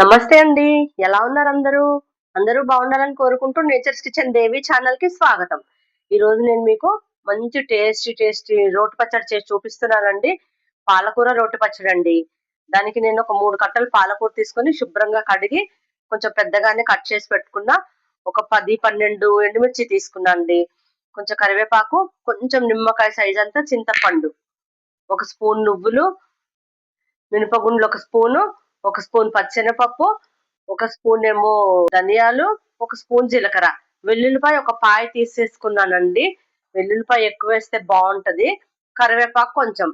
నమస్తే అండి. ఎలా ఉన్నారు అందరూ? అందరూ బాగుండాలని కోరుకుంటూ నేచర్స్ కిచెన్ దేవి ఛానల్కి స్వాగతం. ఈ రోజు నేను మీకు మంచి టేస్టీ టేస్టీ రోటి పచ్చడి చేసి చూపిస్తున్నానండి. పాలకూర రోటి పచ్చడి అండి. దానికి నేను ఒక మూడు కట్టలు పాలకూర తీసుకొని శుభ్రంగా కడిగి కొంచెం పెద్దగానే కట్ చేసి పెట్టుకున్నా ఒక పది పన్నెండు ఎండుమిర్చి తీసుకున్నా అండి కొంచెం కరివేపాకు కొంచెం నిమ్మకాయ సైజ్ అంతా చింతపండు. ఒక స్పూన్ నువ్వులు మినపగుండ్లు ఒక స్పూను ఒక స్పూన్ పచ్చెనపప్పు ఒక స్పూన్ ఏమో ధనియాలు ఒక స్పూన్ జీలకర్ర. వెల్లుల్లిపాయ ఒక పాయ తీసేసుకున్నానండి. వెల్లుల్లిపాయ ఎక్కువ వేస్తే బాగుంటది. కరివేపాకు కొంచెం.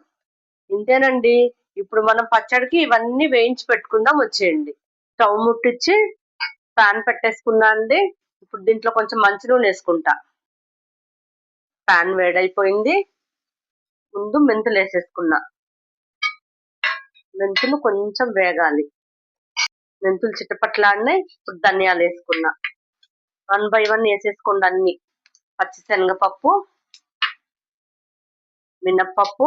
ఇంతేనండి. ఇప్పుడు మనం పచ్చడికి ఇవన్నీ వేయించి పెట్టుకుందాం వచ్చేయండి. స్టవ్ ముట్టించి పాన్ పెట్టేసుకున్నా అండి. ఇప్పుడు దీంట్లో కొంచెం మంచి నూనె వేసుకుంటా. పాన్ వేడైపోయింది. ముందు మెంతులు వేసేసుకున్నా మెంతులు కొంచెం వేగాలి. మెంతులు చిట్టపట్లాడినాయి ఇప్పుడు ధనియాలు వేసుకున్నా. వన్ బై వన్ వేసేసుకోండి అన్ని. పచ్చిశనగపప్పు మినప్పప్పు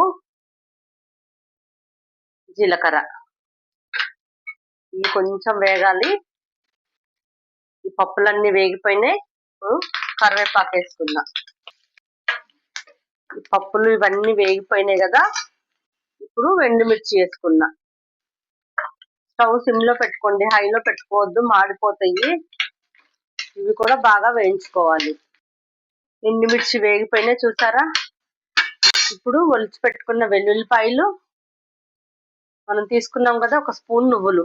జీలకర్ర. ఇవి కొంచెం వేగాలి. ఈ పప్పులన్నీ వేగిపోయినాయి. కరివేపాకు వేసుకున్నా. ఈ పప్పులు ఇవన్నీ వేగిపోయినాయి కదా. ఇప్పుడు ఎండుమిర్చి వేసుకున్నా. స్టవ్ సిమ్లో పెట్టుకోండి. హైలో పెట్టుకోవద్దు. మాడిపోతాయి. ఇవి కూడా బాగా వేయించుకోవాలి. ఎండుమిర్చి వేగిపోయినా చూసారా? ఇప్పుడు ఒలిచి పెట్టుకున్న వెల్లుల్లిపాయలు మనం తీసుకున్నాం కదా ఒక స్పూన్ నువ్వులు.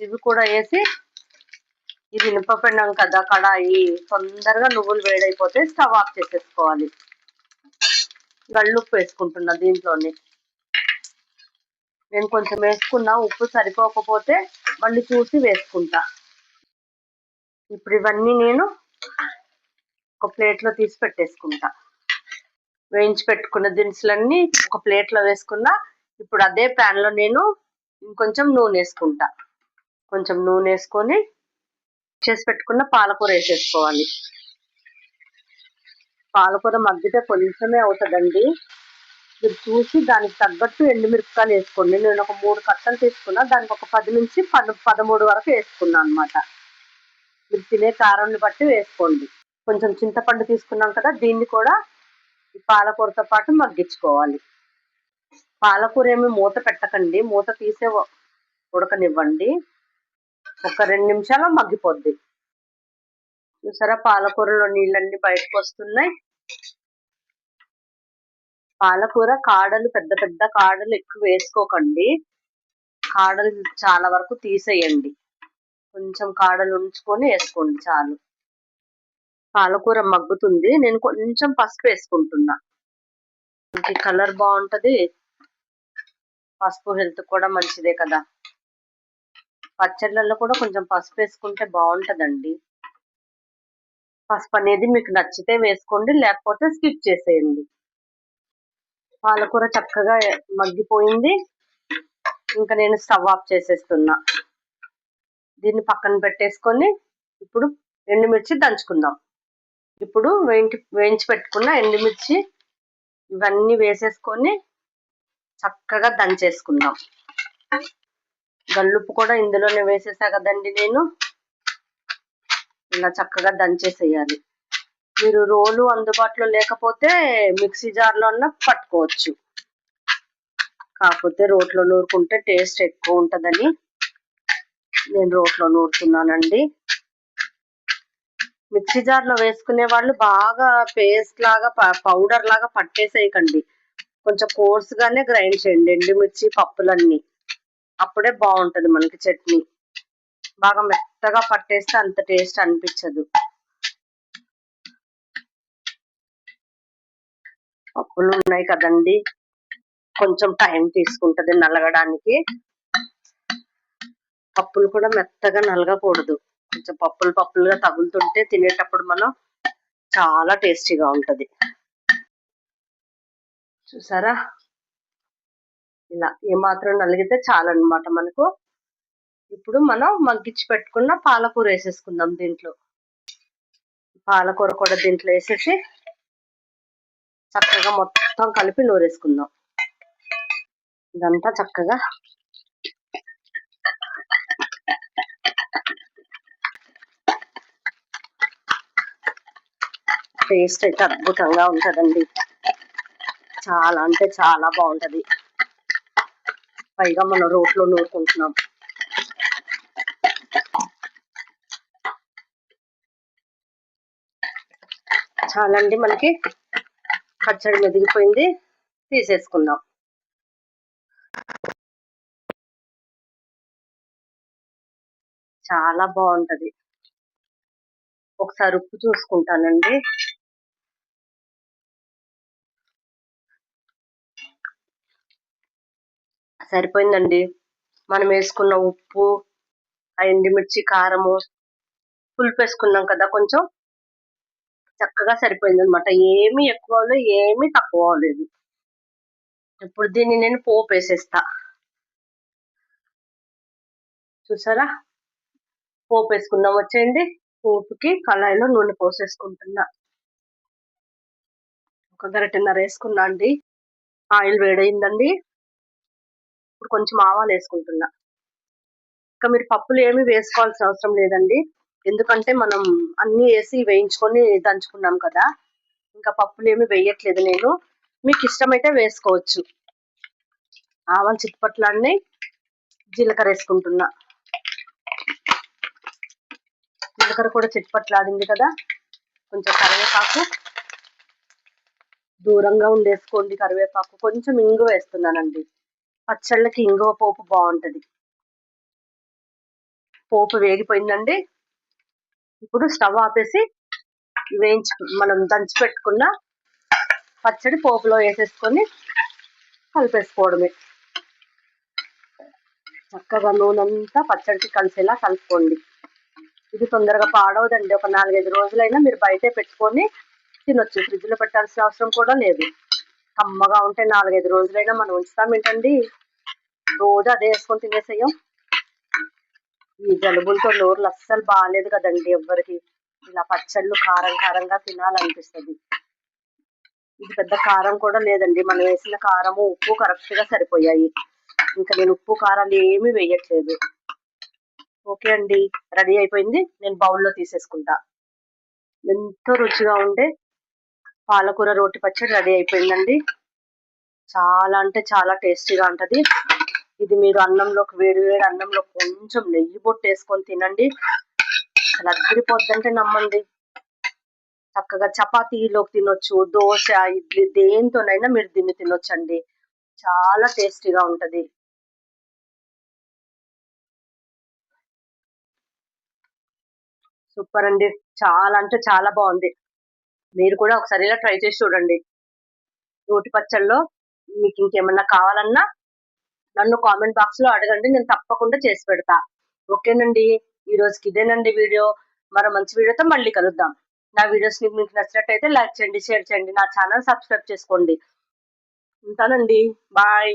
ఇవి కూడా వేసి ఇది నింపపెన్నాం కదా కడాయి. తొందరగా నువ్వులు వేడైపోతే స్టవ్ ఆఫ్ చేసేసుకోవాలి. గళ్ళుప్పు వేసుకుంటున్నా దీంట్లోని. నేను కొంచెం వేసుకున్నా ఉప్పు సరిపోకపోతే మళ్ళీ చూసి వేసుకుంటా. ఇప్పుడు ఇవన్నీ నేను ఒక ప్లేట్లో తీసి పెట్టేసుకుంటా. వేయించి పెట్టుకున్న దినుసులన్నీ ఒక ప్లేట్లో వేసుకున్నా ఇప్పుడు అదే ప్యాన్లో నేను ఇంకొంచెం నూనె వేసుకుంటా. కొంచెం నూనె వేసుకొని చేసి పెట్టుకున్న పాలకూర వేసేసుకోవాలి. పాలకూర మగ్గితే కొంచెమే అవుతుందండి. మీరు చూసి దానికి తగ్గట్టు ఎండుమిరపకాయలు వేసుకోండి. నేను ఒక మూడు కట్టలు తీసుకున్నా దానికి ఒక పది నుంచి పద పదమూడు వరకు వేసుకున్నాను అనమాట మీరు తినే కారాన్ని బట్టి వేసుకోండి. కొంచెం చింతపండు తీసుకున్నాం కదా దీన్ని కూడా ఈ పాలకూరతో పాటు మగ్గించుకోవాలి. పాలకూర ఏమి మూత పెట్టకండి. మూత తీసే ఉడకనివ్వండి. ఒక రెండు నిమిషాలు మగ్గిపోద్ది. చూసారా? పాలకూరలో నీళ్ళన్నీ బయటకు వస్తున్నాయి. పాలకూర కాడలు పెద్ద పెద్ద కాడలు ఎక్కువ వేసుకోకండి. కాడలు చాలా వరకు తీసేయండి. కొంచెం కాడలు ఉంచుకొని వేసుకోండి చాలు. పాలకూర మగ్గుతుంది. నేను కొంచెం పసుపు వేసుకుంటున్నా. కలర్ బాగుంటది. పసుపు హెల్త్ కూడా మంచిదే కదా. పచ్చళ్ళల్లో కూడా కొంచెం పసుపు వేసుకుంటే బాగుంటదండి. పసుపు అనేది మీకు నచ్చితే వేసుకోండి లేకపోతే స్కిప్ చేసేయండి. పాలకూర చక్కగా మగ్గిపోయింది. ఇంకా నేను స్టవ్ ఆఫ్ చేసేస్తున్నా. దీన్ని పక్కన పెట్టేసుకొని ఇప్పుడు ఎండుమిర్చి దంచుకుందాం. ఇప్పుడు వేయించి వేయించి పెట్టుకున్న ఎండుమిర్చి ఇవన్నీ వేసేసుకొని చక్కగా దంచేసుకుందాం. గల్లుప్పు కూడా ఇందులోనే వేసేసా కదండి నేను. ఇలా చక్కగా దంచేసేయాలి. మీరు రోలు అందుబాటులో లేకపోతే మిక్సీ జార్లో అన్న పట్టుకోవచ్చు. కాకపోతే రోట్లో నూరుకుంటే టేస్ట్ ఎక్కువ ఉంటుందని నేను రోట్లో నూరుతున్నానండి. మిక్సీ జార్లో వేసుకునే వాళ్ళు బాగా పేస్ట్ లాగా పౌడర్ లాగా పట్టేసేయకండి. కొంచెం కోర్స్గానే గ్రైండ్ చేయండి ఎండుమిర్చి పప్పులన్నీ. అప్పుడే బాగుంటుంది మనకి చట్నీ. బాగా మెత్తగా పట్టేస్తే అంత టేస్ట్ అనిపించదు. పప్పులు ఉన్నాయి కదండి. కొంచెం టైం తీసుకుంటది నలగడానికి. పప్పులు కూడా మెత్తగా నలగకూడదు. కొంచెం పప్పులు పప్పులుగా తగులుతుంటే తినేటప్పుడు మనం చాలా టేస్టీగా ఉంటది. చూసారా? ఇలా ఏమాత్రం నలిగితే చాలన్నమాట మనకు. ఇప్పుడు మనం మగ్గిచ్చి పెట్టుకున్న పాలకూర వేసేసుకుందాం దీంట్లో. పాలకూర కూడా దీంట్లో వేసేసి చక్కగా మొత్తం కలిపి నూరేసుకుందాం. ఇదంతా చక్కగా టేస్ట్ అయితే అద్భుతంగా ఉంటుందండి. చాలా అంటే చాలా బాగుంటుంది. పైగా మనం రోట్లో నూరుకుంటున్నాం. చాలండి మనకి. పచ్చడి మెదిగిపోయింది తీసేసుకుందాం. చాలా బాగుంటది. ఒకసారి ఉప్పు చూసుకుంటానండి. సరిపోయిందండి. మనం వేసుకున్న ఉప్పు ఆ ఎండుమిర్చి కారము పులుపు వేసుకున్నాం కదా కొంచెం. చక్కగా సరిపోయింది అనమాట ఏమి ఎక్కువ ఏమి తక్కువ లేదు ఇప్పుడు దీన్ని నేను పోపు వేసేస్తా. చూసారా? పోపు వేసుకుందాం. వచ్చేయండి. పోపుకి కళాయిలో నూనె పోసేసుకుంటున్నా. ఒక గరిటెన్నర వేసుకున్నా అండి. ఆయిల్ వేడైందండి ఇప్పుడు కొంచెం ఆవాలు వేసుకుంటున్నా. ఇంకా మీరు పప్పులు ఏమి వేసుకోవాల్సిన అవసరం లేదండి. ఎందుకంటే మనం అన్ని వేసి వేయించుకొని దంచుకున్నాం కదా ఇంకా పప్పులు ఏమి వేయట్లేదు నేను. మీకు ఇష్టమైతే వేసుకోవచ్చు. ఆవాలు చిట్టుపట్లాడిని జీలకర్ర వేసుకుంటున్నా. జీలకర్ర కూడా చిట్పట్లాడింది కదా కొంచెం కరివేపాకు. దూరంగా ఉండేసుకోండి కరివేపాకు. కొంచెం ఇంగు వేస్తున్నానండి. పచ్చళ్ళకి ఇంగువ పోపు బాగుంటుంది. పోపు వేగిపోయిందండి. ఇప్పుడు స్టవ్ ఆపేసి వేయించు మనం దంచి పెట్టుకున్న పచ్చడి పోపులో వేసేసుకొని కలిపేసుకోవడమే. చక్కగా నూనెంతా పచ్చడికి కలిసేలా కలుపుకోండి. ఇది తొందరగా పాడవదండి. ఒక నాలుగైదు రోజులైనా మీరు బయటే పెట్టుకొని తినొచ్చు. ఫ్రిడ్జ్లో పెట్టాల్సిన అవసరం కూడా లేదు. కమ్మగా ఉంటే నాలుగైదు రోజులైనా మనం ఉంచుతాం ఏంటండి? రోజు అదే వేసుకొని తినేసేయం. ఈ జలుబులతో నోరులు అస్సలు బాగాలేదు కదండి ఎవ్వరికి. ఇలా పచ్చళ్ళు కారం కారంగా తినాలనిపిస్తుంది. ఇది పెద్ద కారం కూడా లేదండి. మనం వేసిన కారము ఉప్పు కరెక్ట్గా సరిపోయాయి. ఇంకా నేను ఉప్పు కారాలు ఏమీ వేయట్లేదు. ఓకే అండి. రెడీ అయిపోయింది. నేను బౌల్లో తీసేసుకుంటా. ఎంతో రుచిగా ఉండే పాలకూర రోటి పచ్చడి రెడీ అయిపోయిందండి. చాలా అంటే చాలా టేస్టీగా ఉంటుంది. ఇది మీరు అన్నంలోకి వేడి వేడి అన్నంలో కొంచెం నెయ్యి బొట్టు వేసుకొని తినండి. అసలు అద్దరిపోద్దంటే నమ్మండి. చక్కగా చపాతీలోకి తినొచ్చు దోశ ఇడ్లీ దేంతోనైనా మీరు దీన్ని తినొచ్చండి. చాలా టేస్టీగా ఉంటది. సూపర్ అండి. చాలా అంటే చాలా బాగుంది. మీరు కూడా ఒకసారి ఇలా ట్రై చేసి చూడండి. రోటి పచ్చళ్ళలో మీకు ఇంకేమన్నా కావాలన్నా నన్ను కామెంట్ బాక్స్లో అడగండి నేను తప్పకుండా చేసి పెడతా. ఓకేనండి? ఈ రోజుకి ఇదేనండి వీడియో. మరో మంచి వీడియోతో మళ్ళీ కలుద్దాం. నా వీడియోస్ మీకు నచ్చినట్టయితే లైక్ చేయండి షేర్ చేయండి నా ఛానల్ సబ్స్క్రైబ్ చేసుకోండి. ఉంటానండి. బాయ్.